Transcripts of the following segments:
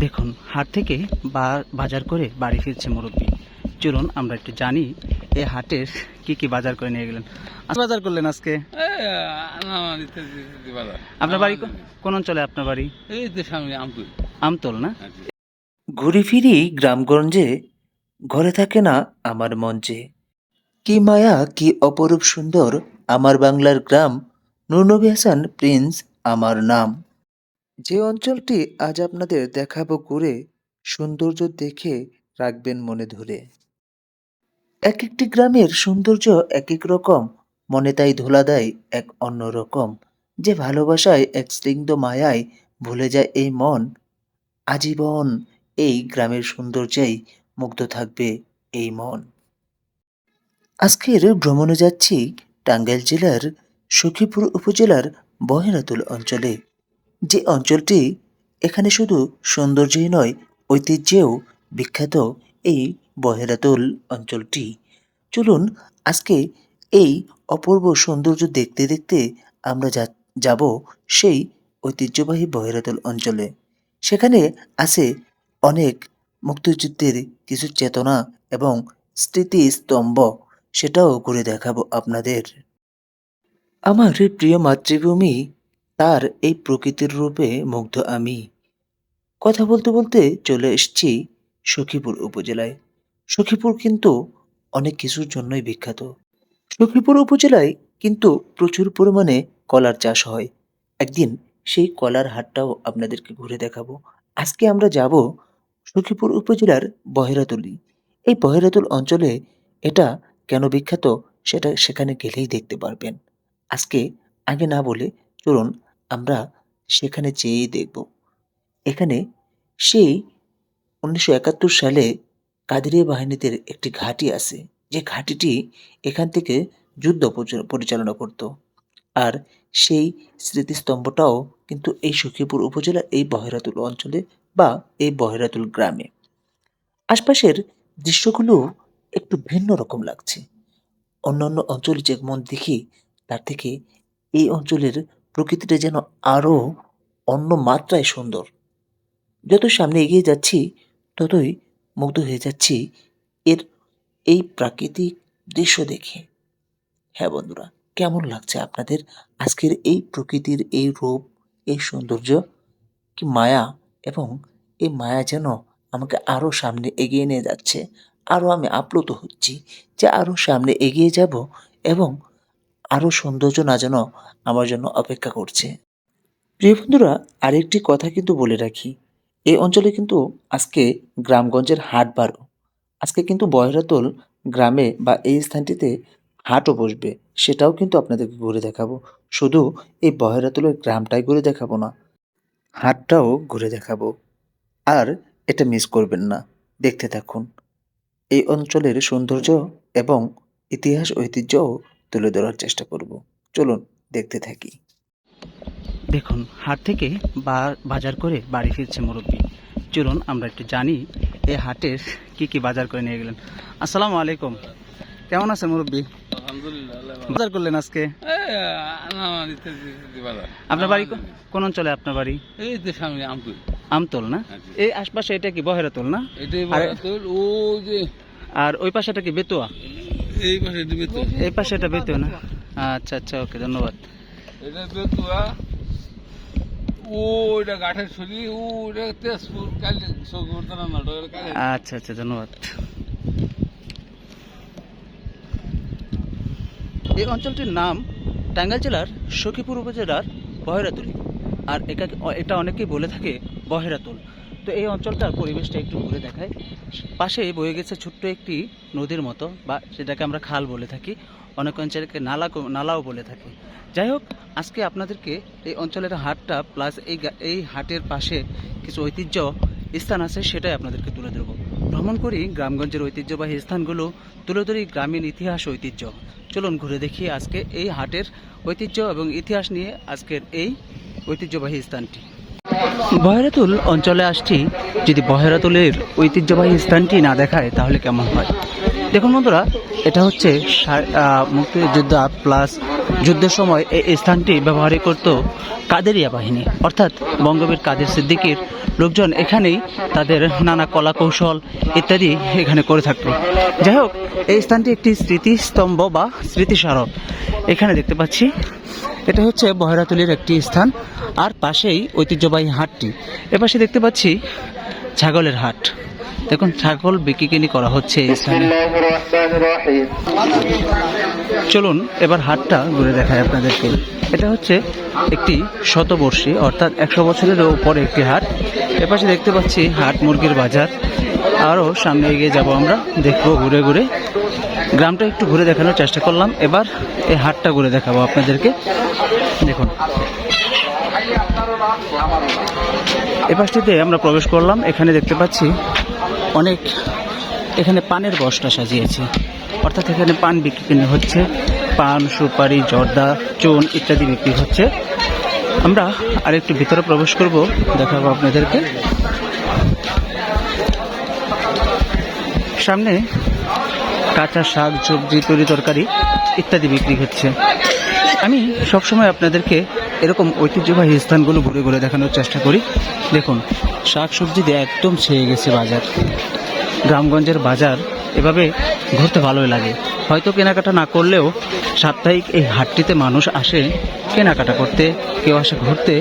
দেখুন হাট থেকে বা- বাজার করে বাড়ি ফিরছে মুরব্বী। চলুন আমরা একটু জানি এই হাটের কি কি বাজার করে নিয়ে গেলেন। আজ বাজার করলেন আজকে? আপনার বাড়ি কোন অঞ্চলে আপনার বাড়ি? এই তো সামনে আমতুল। আমতল না? ঘুরি ফিরি গ্রামগঞ্জে ঘরে থাকে না আমার মঞ্চে কি মায়া কি অপরূপ সুন্দর আমার বাংলার গ্রাম। নুরনবী হাসান প্রিন্স আমার নাম। যে অঞ্চলটি আজ আপনাদের দেখাবো ঘুরে, সৌন্দর্য দেখে রাখবেন মনে ধরে। এক একটি গ্রামের সৌন্দর্য এক এক রকম, মনে তাই ধোলা দেয় এক অন্য রকম। যে ভালোবাসায় এক স্নিগ্ধ মায়ায় ভুলে যায় এই মন, আজীবন এই গ্রামের সৌন্দর্যেই মুগ্ধ থাকবে এই মন। আজকের ভ্রমণে যাচ্ছি টাঙ্গাইল জেলার সখীপুর উপজেলার বহেরাতুল অঞ্চলে। যে অঞ্চলটি এখানে শুধু সৌন্দর্যই নয়, ঐতিহ্যেও বিখ্যাত এই বহেরাতুল অঞ্চলটি। চলুন আজকে এই অপূর্ব সৌন্দর্য দেখতে দেখতে আমরা যাব সেই ঐতিহ্যবাহী বহেরাতুল অঞ্চলে। সেখানে আছে অনেক মুক্তিযুদ্ধের কিছু চেতনা এবং স্মৃতিস্তম্ভ, সেটাও ঘুরে দেখাবো আপনাদের। আমার প্রিয় মাতৃভূমি তার এই প্রকৃতির রূপে মুগ্ধ আমি। কথা বলতে বলতে চলে এসেছি সখীপুর উপজেলায়। সখীপুর কিন্তু অনেক কিছুর জন্যই বিখ্যাত। সখীপুর উপজেলায় কিন্তু প্রচুর পরিমাণে কলার চাষ হয়। একদিন সেই কলার হাটটাও আপনাদেরকে ঘুরে দেখাবো। আজকে আমরা যাব সখীপুর উপজেলার বহেরাতলি। এই বহেরাতুল অঞ্চলে এটা কেন বিখ্যাত সেটা সেখানে গেলেই দেখতে পারবেন। আজকে আগে না বলে চলুন আমরা সেখানে যেয়েই দেখব। এখানে সেই উনিশশো একাত্তর সালে কাদেরিয়া বাহিনীদের একটি ঘাঁটি আছে। যে ঘাঁটিটি এখান থেকে যুদ্ধ পরিচালনা করত। আর সেই স্মৃতিস্তম্ভটাও কিন্তু এই সখীপুর উপজেলার এই বহেরাতুল অঞ্চলে বা এই বহেরাতুল গ্রামে। আশপাশের দৃশ্যগুলো একটু ভিন্ন রকম লাগছে। অন্যান্য অঞ্চলে যেমন দেখি, তার থেকে এই অঞ্চলের প্রকৃতিটা যেন আরও অন্য মাত্রায় সুন্দর। যত সামনে এগিয়ে যাচ্ছি, ততই মুগ্ধ হয়ে যাচ্ছি এর এই প্রাকৃতিক দৃশ্য দেখে। হ্যাঁ বন্ধুরা, কেমন লাগছে আপনাদের আজকের এই প্রকৃতির এই রূপ, এই সৌন্দর্য? কি মায়া? এবং এই মায়া যেন আমাকে আরও সামনে এগিয়ে নিয়ে যাচ্ছে আরও আমি আপ্লুত হচ্ছি যে আরও সামনে এগিয়ে যাব এবং আরও সৌন্দর্য না যেন আমার জন্য অপেক্ষা করছে। প্রিয় বন্ধুরা, আরেকটি কথা কিন্তু বলে রাখি। এই অঞ্চলে কিন্তু আজকে গ্রামগঞ্জের হাট বারো। আজকে কিন্তু বয়রাতল গ্রামে বা এই স্থানটিতে হাটও বসবে। সেটাও কিন্তু আপনাদেরকে ঘুরে দেখাবো। শুধু এই বহেরাতুলের গ্রামটাই ঘুরে দেখাবো না, হাটটাও ঘুরে দেখাবো। আর এটা মিস করবেন না। দেখতে থাকুন। এই অঞ্চলের সৌন্দর্য এবং ইতিহাস ঐতিহ্যও তুলে ধরার চেষ্টা করব। চলুন দেখতে থাকি। দেখুন হাট থেকে বা- বাজার করে বাড়ি ফিরছে মুরব্বী। চলুন আমরা একটু জানি এই হাটের কি কি বাজার করে নিয়ে গেলেন। আসসালামু আলাইকুম। কেমন আছে মুরব্বী। বাজার করলেন আজকে। আপনার বাড়ি কোন অঞ্চলে আপনার বাড়ি? এই তো সামনে আমতুল। আমতল না? আচ্ছা। এই আশপাশে এটা কি বহেরাতল না? আরে- ওই যে আর ওই পাশেটা কি বেতুয়া? এই পাশে দিবে তো। এই পাশে এটা বেতুয়া না। আচ্ছা আচ্ছা ওকে ধন্যবাদ। এটা বেতুয়া ওইটা গাঠের ছড়ি ওইটা তেজপুর কালি আচ্ছা আচ্ছা ধন্যবাদ। এই অঞ্চলটির নাম টাঙ্গাইল জেলার সখীপুর উপজেলার বহেরাতুলি। আর এটা এটা অনেকেই বলে থাকে বহেরাতুল। তো এই অঞ্চলটার পরিবেশটা একটু ঘুরে দেখায়। পাশে বয়ে গেছে ছোট্ট একটি নদীর মতো বা সেটাকে আমরা খাল বলে থাকি, অনেক অঞ্চলকে নালা নালাও বলে থাকি। যাই হোক, আজকে আপনাদেরকে এই অঞ্চলের হাটটা প্লাস এই এই হাটের পাশে কিছু ঐতিহ্য স্থান আছে, সেটাই আপনাদেরকে তুলে ধরবো। ভ্রমণ করি গ্রামগঞ্জের ঐতিহ্যবাহী স্থানগুলো, তুলে ধরি গ্রামীণ ইতিহাস ঐতিহ্য। চলুন ঘুরে দেখি আজকে এই হাটের ঐতিহ্য এবং ইতিহাস নিয়ে আজকের এই ঐতিহ্যবাহী স্থানটি। বহেরাতুল অঞ্চলে আসছি। যদি বহেরাতুলের ঐতিহ্যবাহী স্থানটি না দেখায়, তাহলে কেমন হয়? দেখুন বন্ধুরা, এটা হচ্ছে মুক্তিযোদ্ধা প্লাস যুদ্ধের সময় এই স্থানটি ব্যবহার করত কাদেরিয়া বাহিনী। অর্থাৎ বঙ্গবীর কাদের সিদ্দিকীর লোকজন এখানেই তাদের নানা কলা কৌশল ইত্যাদি এখানে করে থাকতো। যাই হোক, এই স্থানটি একটি স্মৃতিস্তম্ভ বা স্মৃতিস্মারক। এখানে দেখতে পাচ্ছি এটা হচ্ছে বহেরাতুলির একটি স্থান, আর পাশেই ঐতিহ্যবাহী হাটটি। এপাশে দেখতে পাচ্ছি ছাগলের হাট। দেখুন, ছাগল বিক্রি কিনি করা হচ্ছে এই স্থানে। চলুন, এবার হাটটা ঘুরে দেখায় আপনাদেরকে। এটা হচ্ছে একটি শতবর্ষী, অর্থাৎ একশো বছরের উপরে একটি হাট। এপাশে দেখতে পাচ্ছি হাট মুরগির বাজার। আরও সামনে এগিয়ে যাব আমরা, দেখব ঘুরে ঘুরে। গ্রামটা একটু ঘুরে দেখানোর চেষ্টা করলাম। এবার এই হাটটা ঘুরে দেখাবো আপনাদেরকে। দেখুন। এ পাশটিতে আমরা প্রবেশ করলাম। এখানে দেখতে পাচ্ছি অনেক এখানে পানের বস্তা সাজিয়েছে। অর্থাৎ এখানে পান বিক্রি হচ্ছে। পান, সুপারি, জর্দা, চুন ইত্যাদি বিক্রি হচ্ছে। আমরা আরেকটু ভিতরে প্রবেশ করব, দেখাবো আপনাদেরকে। সামনে কাঁচা শাক, সবজি, তরি তরকারি ইত্যাদি বিক্রি হচ্ছে। আমি সবসময় আপনাদেরকে এরকম ঐতিহ্যবাহী স্থানগুলো ঘুরে ঘুরে দেখানোর চেষ্টা করি। দেখুন, শাক সবজি দিয়ে একদম ছেয়ে গেছে বাজার। গ্রামগঞ্জের বাজার এভাবে ঘুরতে ভালোই লাগে। হয়তো কেনাকাটা না করলেও সাপ্তাহিক এই হাটটিতে মানুষ আসে কেনাকাটা করতে, কেউ আসে ঘুরতে।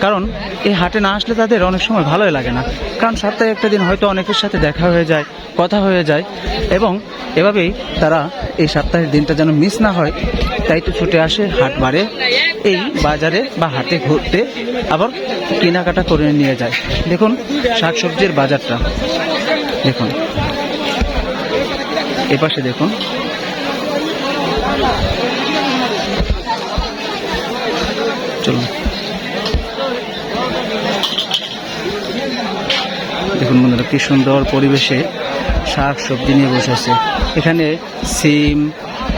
কারণ এই হাটে না আসলে তাদের অনেক সময় ভালোই লাগে না। কারণ সপ্তাহে একটা দিন হয়তো অনেকের সাথে দেখা হয়ে যায়, কথা হয়ে যায় এবং এভাবেই তারা এই সপ্তাহের দিনটা যেন মিস না হয়, তাই তো ছুটে আসে হাট বারে, এই বাজারে বা হাটে ঘুরতে আবার কেনাকাটা করে নিয়ে যায়। দেখুন শাকসবজির বাজারটা। দেখুন। এপাশে দেখুন। চলুন। দেখুন বন্ধুরা কি সুন্দর পরিবেশে শাক সবজি নিয়ে বসেছে এখানে সিম,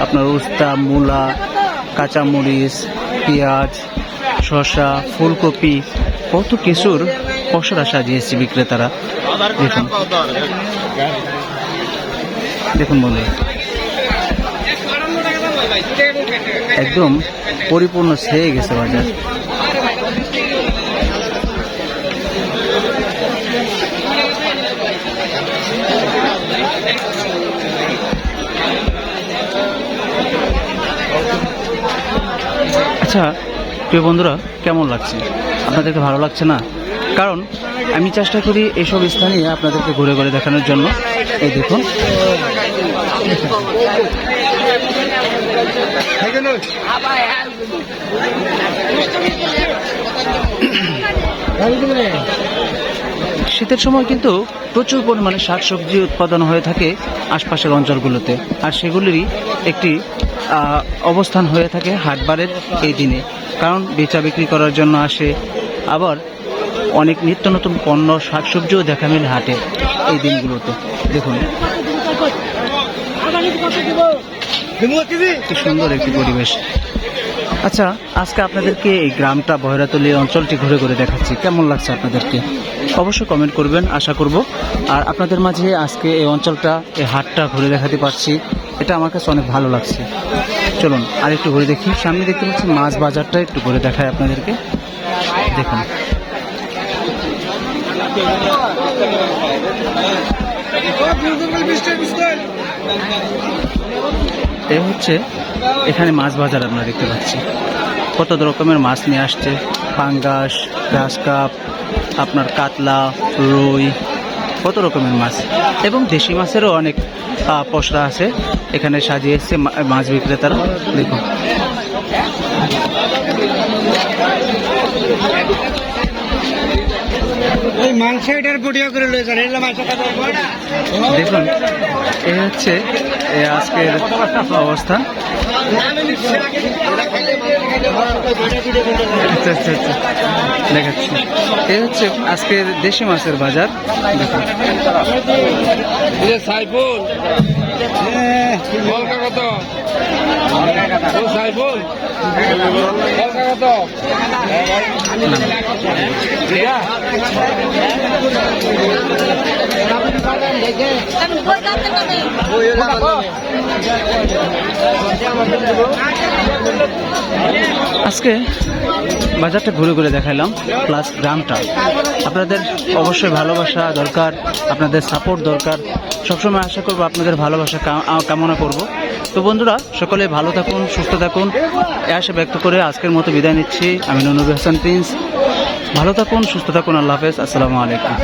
আপনার উস্তা, মূলা, কাঁচামরিচ, পেঁয়াজ, শসা, ফুলকপি, কত কিছুর পসরা সাজিয়েছে বিক্রেতারা। দেখুন। দেখুন বন্ধুরা। একদম পরিপূর্ণ ছেয়ে গেছে বাজার। আচ্ছা প্রিয় বন্ধুরা কেমন লাগছে আপনাদেরকে ভালো লাগছে না কারণ আমি চেষ্টা করি এসব স্থানে আপনাদেরকে ঘুরে ঘুরে দেখানোর জন্য এই দেখুন শীতের সময় কিন্তু প্রচুর পরিমাণে শাকসবজি উৎপাদন হয়ে থাকে আশপাশের অঞ্চলগুলোতে। আর সেগুলিরই একটি অবস্থান হয়ে থাকে হাটবারের এই দিনে। কারণ বেচা বিক্রি করার জন্য আসে আবার অনেক নিত্য নতুন পণ্য, শাকসবজিও দেখা মেলে হাটে এই দিনগুলোতে। দেখুন। সুন্দর একটি পরিবেশ। আচ্ছা আজকে আপনাদেরকে এই গ্রামটা, বহরাতলি অঞ্চলটি ঘুরে ঘুরে দেখাচ্ছি। কেমন লাগছে আপনাদেরকে? অবশ্যই কমেন্ট করবেন, আশা করব। আর আপনাদের মাঝে আজকে এই অঞ্চলটা, এই হাটটা ঘুরে দেখাতে পারছি। এটা আমার কাছে অনেক ভালো লাগছে। চলুন আর একটু ঘুরে দেখি। সামনে দেখতে পাচ্ছি মাছ বাজারটা, একটু ঘুরে দেখায় আপনাদেরকে। দেখুন। এই হচ্ছে, এখানে মাছ বাজার আপনারা দেখতে পাচ্ছি কত রকমের মাছ নিয়ে আসছে? পাঙ্গাস, গ্রাস কাপ আপনার কাতলা রুই কত রকমের মাছ। এবং দেশি মাছেরও অনেক পসরা আছে। এখানে সাজিয়ে এসছে মাছ বিক্রেতারা। দেখুন। দেখুন এই হচ্ছে আজকের অবস্থা। আচ্ছা আচ্ছা আচ্ছা। দেখাচ্ছি। এই হচ্ছে আজকের দেশি মাছের বাজার। সাইফুল। বলকা কত? সাইফুল? আজকে বাজারটা ঘুরে ঘুরে দেখালাম প্লাস গ্রামটা। আপনাদের অবশ্যই ভালোবাসা দরকার, আপনাদের সাপোর্ট দরকার। সবসময় আশা করব আপনাদের ভালোবাসা কামনা করব। তো বন্ধুরা, সকলে ভালো থাকুন, সুস্থ থাকুন। আশা ব্যক্ত করে আজকের মতো বিদায় নিচ্ছি। আমি ননবী হাসান প্রিন্স। ভালো থাকুন, সুস্থ থাকুন, আল্লাহ হাফেজ। আসসালামু আলাইকুম।